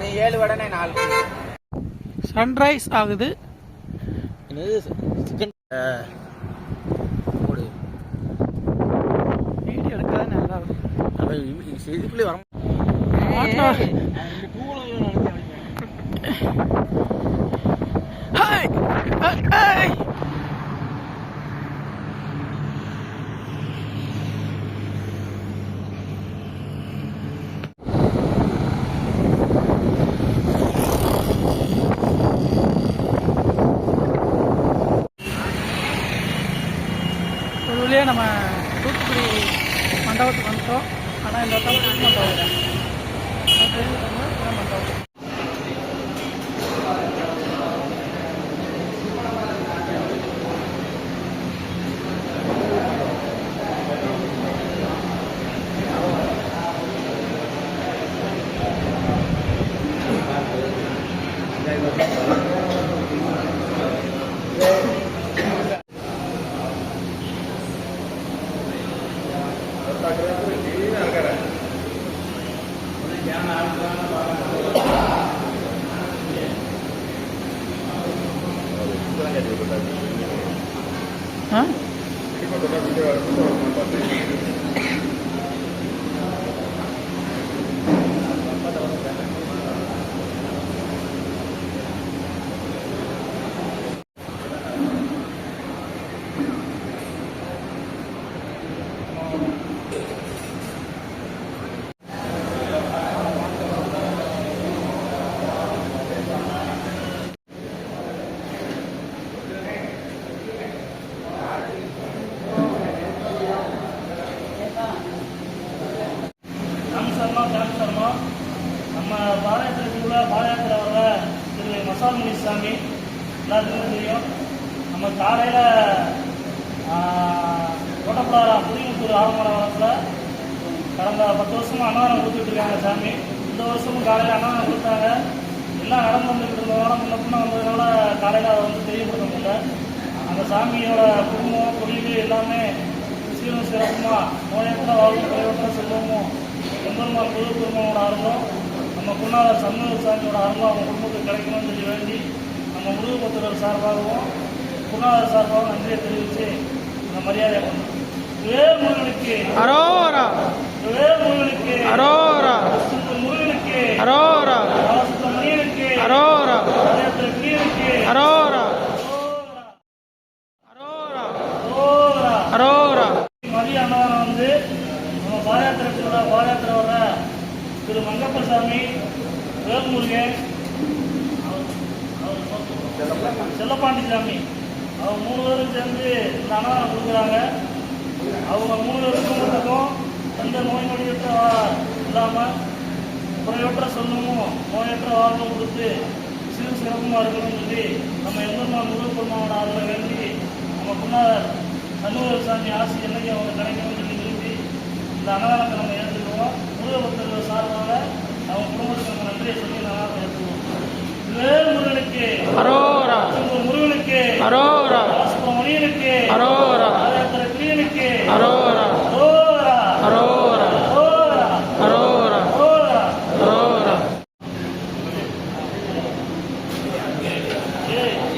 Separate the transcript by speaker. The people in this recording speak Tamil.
Speaker 1: நீ ஏழு வடனே நாலு.
Speaker 2: சன்ரைஸ் ஆகுது.
Speaker 1: சிக்கன் போடு.
Speaker 2: வீடியோ எடுக்காத நல்லா இருக்கும்
Speaker 1: இதுக்குள்ளே வர
Speaker 2: நம்ம தூத்துக்குடி மண்டபத்துக்கு வந்துட்டோம். ஆனால் இந்த இடத்துல புது மண்டபம்
Speaker 3: हाँ? சாமி எல்லாத்துக்கும் தெரியும். நம்ம காலையில் கோட்டப்படாரா புதியமுத்தூர் ஆரம்பத்தில் கடந்த பத்து வருஷமும் அன்னதானம் கொடுத்துட்ருக்காங்க சாமி. இந்த வருஷமும் காலையில் அன்னதானம் கொடுத்தாங்க. எல்லாம் நடந்து வந்துட்டு இருந்ததோட முன்ன பின்ன வந்ததுனால காலையில் அதை வந்து தெரியப்படுத்த முடியல. அந்த சாமியோட குடும்பம் தொழில் எல்லாமே சீரும் சிறப்புமா நோயற்ற வாழ்வும் குறைவற்ற செல்வமும் எம்பெருமான் புது குடும்பமோட அருந்தும் நம்ம குருநாதர் சண்முக சாமியோட அருளும் அவங்க குடும்பத்துக்கு கிடைக்கணும்னு சொல்லி வேண்டி நம்ம முருகபுத்திரர் சார்பாகவும் குருநாதர் சார்பாகவும் நன்றியை தெரிவித்து இந்த மரியாதையை பண்ணுறோம் வேறு முருகனுக்கு.
Speaker 2: அரோரா.
Speaker 3: வேறு முருகனுக்கு.
Speaker 2: அரோரா.
Speaker 3: முருகனுக்கு.
Speaker 2: அரோரா.
Speaker 3: மணியனுக்கு
Speaker 2: அரோரா. அரோரா
Speaker 3: ஓரா
Speaker 2: அரோரா
Speaker 3: மதிய அன்னதானம் வந்து நம்ம பாதயாத்திரத்தோட பாதயாத்திரை வர திரு மங்கப்பசாமி வேல்முருகன் அவர்- அவர் செல்லப்பாண்டி சாமி. அவங்க மூணு பேரும் சேர்ந்து இந்த அன்னதானம் கொடுக்குறாங்க. அவங்க மூணு பேருக்கும் குடும்பத்துக்கும் எந்த நோய் நொடியற்ற வா- இல்லாமல் குறையற்ற சொல்லமும் நோயற்ற வாழ்வும் கொடுத்து சிறு சிறப்புமாக இருக்கணும்னு சொல்லி நம்ம எந்தெந்த முருகப் பெருமாவோட அருளை வேண்டி நம்ம குன்னார் கண்ணூர் சாமி ஆசி என்னைக்கு அவங்க கிடைக்கணும்னு சொல்லி விரும்பி இந்த அன்னதானத்தை நம்ம ஏற்றுக்குவோம் முருகபக்தர்கள் சார்பாக அவங்க குடும்பத்துக்கு நம்ம நன்றியை சொல்லி இந்த அன்னதானத்தை ஏற்றுக்குவோம் வேறு முருகனுக்கு
Speaker 2: அரோரா.
Speaker 3: முருகனுக்கு.
Speaker 2: அரோரா.
Speaker 3: மணியனுக்கு
Speaker 2: அரோரா.
Speaker 3: பிரியனுக்கு
Speaker 2: அரோரா. அரோரா. அரோரா.
Speaker 3: ஓரா
Speaker 2: அரோரா.
Speaker 3: ஏய்.